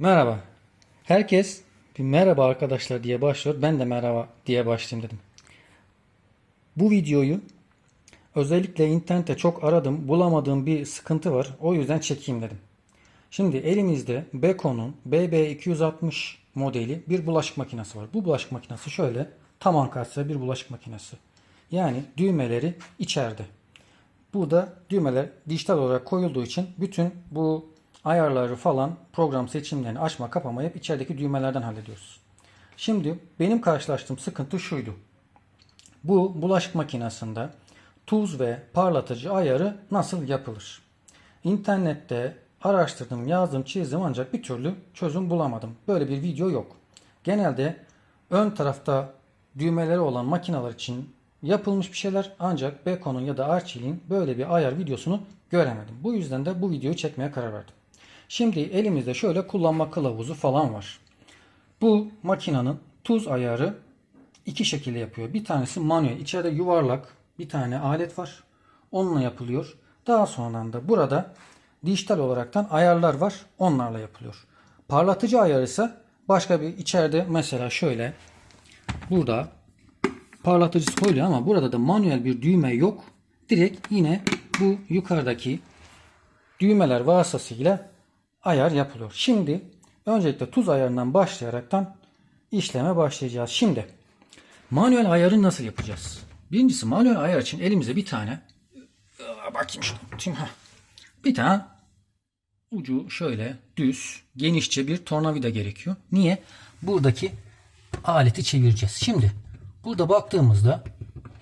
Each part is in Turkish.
Merhaba. Herkes bir merhaba arkadaşlar diye başlıyor. Ben de merhaba diye başlayayım dedim. Bu videoyu özellikle internette çok aradım, bulamadığım bir sıkıntı var. O yüzden çekeyim dedim. Şimdi elimizde Beko'nun BB260 modeli bir bulaşık makinesi var. Bu bulaşık makinesi şöyle tam ankastre bir bulaşık makinesi. Yani düğmeleri içeride. Burada düğmeler dijital olarak koyulduğu için bütün bu ayarları falan program seçimlerini açma kapama hep içerideki düğmelerden hallediyoruz. Şimdi benim karşılaştığım sıkıntı şuydu. Bu bulaşık makinesinde tuz ve parlatıcı ayarı nasıl yapılır? İnternette araştırdım, yazdım, çizdim ancak bir türlü çözüm bulamadım. Böyle bir video yok. Genelde ön tarafta düğmeleri olan makineler için yapılmış bir şeyler ancak Beko'nun ya da Arçelik'in böyle bir ayar videosunu göremedim. Bu yüzden de bu videoyu çekmeye karar verdim. Şimdi elimizde şöyle kullanma kılavuzu falan var. Bu makinenin tuz ayarı iki şekilde yapıyor. Bir tanesi manuel. İçeride yuvarlak bir tane alet var. Onunla yapılıyor. Daha sonradan da burada dijital olaraktan ayarlar var. Onlarla yapılıyor. Parlatıcı ayarı ise başka bir içeride mesela şöyle burada parlatıcısı koyuluyor ama burada da manuel bir düğme yok. Direkt yine bu yukarıdaki düğmeler vasıtasıyla ayar yapılıyor. Şimdi öncelikle tuz ayarından başlayaraktan işleme başlayacağız. Şimdi manuel ayarı nasıl yapacağız? Birincisi manuel ayar için elimize bir tane bakayım şunu. Bir tane ucu şöyle düz genişçe bir tornavida gerekiyor. Niye? Buradaki aleti çevireceğiz. Şimdi burada baktığımızda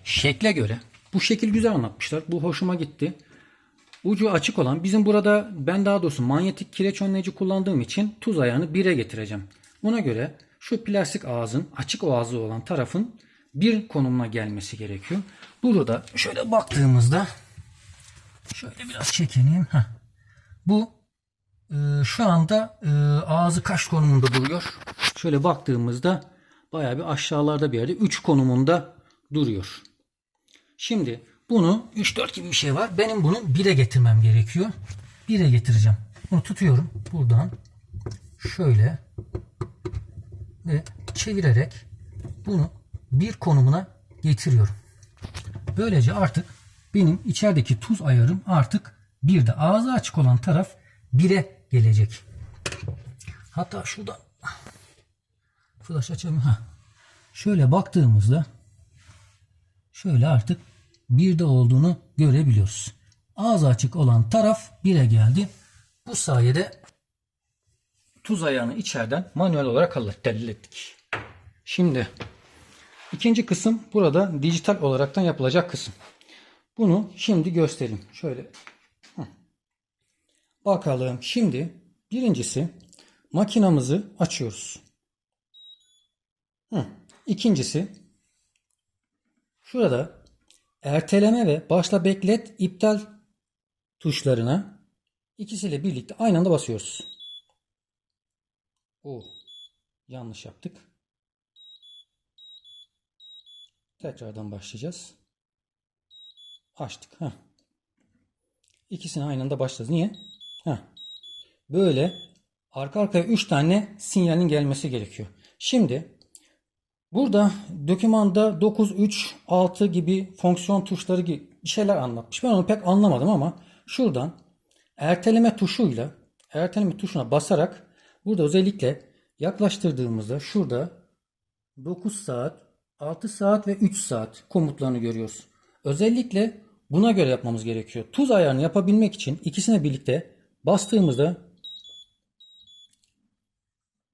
şekle göre bu şekil güzel anlatmışlar. Bu hoşuma gitti. Ucu açık olan bizim burada ben daha doğrusu manyetik kireç önleyici kullandığım için tuz ayağını 1'e getireceğim. Buna göre şu plastik ağzın açık ağzı olan tarafın bir konumuna gelmesi gerekiyor. Burada şöyle baktığımızda şöyle biraz çekelim. Heh. Bu e, şu anda e, ağzı kaç konumunda duruyor? Şöyle baktığımızda bayağı bir aşağılarda bir yerde 3 konumunda duruyor. Şimdi bunu 3-4 gibi bir şey var. Benim bunu 1'e getirmem gerekiyor. 1'e getireceğim. Bunu tutuyorum buradan. Şöyle ve çevirerek bunu bir konumuna getiriyorum. Böylece artık benim içerideki tuz ayarım artık bir de ağzı açık olan taraf 1'e gelecek. Hatta şurada flash açalım. Ha. Şöyle baktığımızda şöyle artık birde olduğunu görebiliyoruz. Ağzı açık olan taraf 1'e geldi. Bu sayede tuz ayağını içeriden manuel olarak hallettik. Şimdi ikinci kısım burada dijital olaraktan yapılacak kısım. Bunu şimdi göstereyim. Şöyle bakalım. Şimdi birincisi makinamızı açıyoruz. İkincisi şurada erteleme ve başla beklet iptal tuşlarına ikisiyle birlikte aynı anda basıyoruz. O yanlış yaptık. Tekrardan başlayacağız. Açtık. Heh. İkisini aynı anda başlayacağız. Niye? Heh. Böyle arka arkaya 3 tane sinyalin gelmesi gerekiyor. Şimdi Burada dokümanda 9, 3, 6 gibi fonksiyon tuşları gibi bir şeyler anlatmış. Ben onu pek anlamadım ama şuradan erteleme tuşuyla erteleme tuşuna basarak burada özellikle yaklaştırdığımızda şurada 9 saat, 6 saat ve 3 saat komutlarını görüyoruz. Özellikle buna göre yapmamız gerekiyor. Tuz ayarını yapabilmek için ikisine birlikte bastığımızda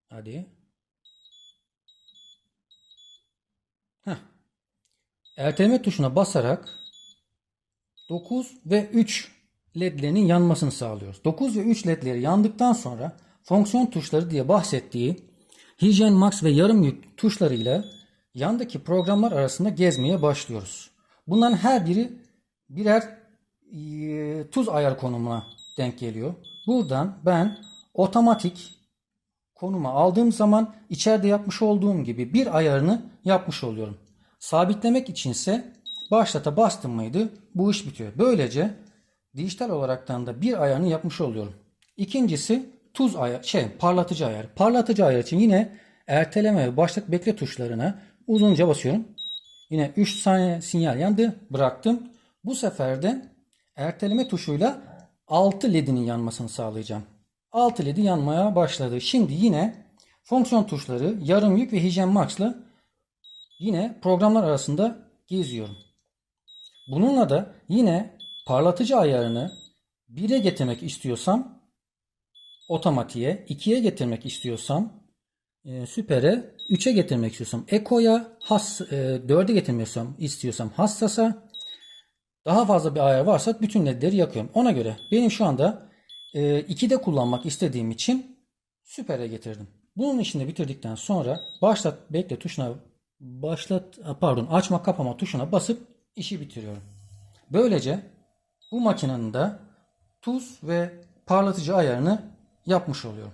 hadi Heh. Erteleme tuşuna basarak 9 ve 3 ledlerinin yanmasını sağlıyoruz. 9 ve 3 ledleri yandıktan sonra fonksiyon tuşları diye bahsettiği hijyen max ve yarım yük tuşlarıyla yandaki programlar arasında gezmeye başlıyoruz. Bunların her biri birer e, tuz ayar konumuna denk geliyor. Buradan ben otomatik konuma aldığım zaman içeride yapmış olduğum gibi bir ayarını yapmış oluyorum. Sabitlemek içinse başlata bastım mıydı bu iş bitiyor. Böylece dijital olaraktan da bir ayarını yapmış oluyorum. İkincisi tuz ayar, şey parlatıcı ayar. Parlatıcı ayar için yine erteleme ve başlık bekle tuşlarına uzunca basıyorum. Yine 3 saniye sinyal yandı. Bıraktım. Bu sefer de erteleme tuşuyla 6 ledinin yanmasını sağlayacağım. 6 ledi yanmaya başladı. Şimdi yine fonksiyon tuşları yarım yük ve hijyen max'la yine programlar arasında geziyorum. Bununla da yine parlatıcı ayarını 1'e getirmek istiyorsam otomatiğe, 2'ye getirmek istiyorsam e, süpere, 3'e getirmek istiyorsam ekoya, has, e, 4'e getirmek istiyorsam, istiyorsam hassasa daha fazla bir ayar varsa bütün ledleri yakıyorum. Ona göre benim şu anda e, 2'de kullanmak istediğim için süpere getirdim. Bunun işini bitirdikten sonra başlat bekle tuşuna başlat pardon açma kapama tuşuna basıp işi bitiriyorum. Böylece bu makinenin de tuz ve parlatıcı ayarını yapmış oluyorum.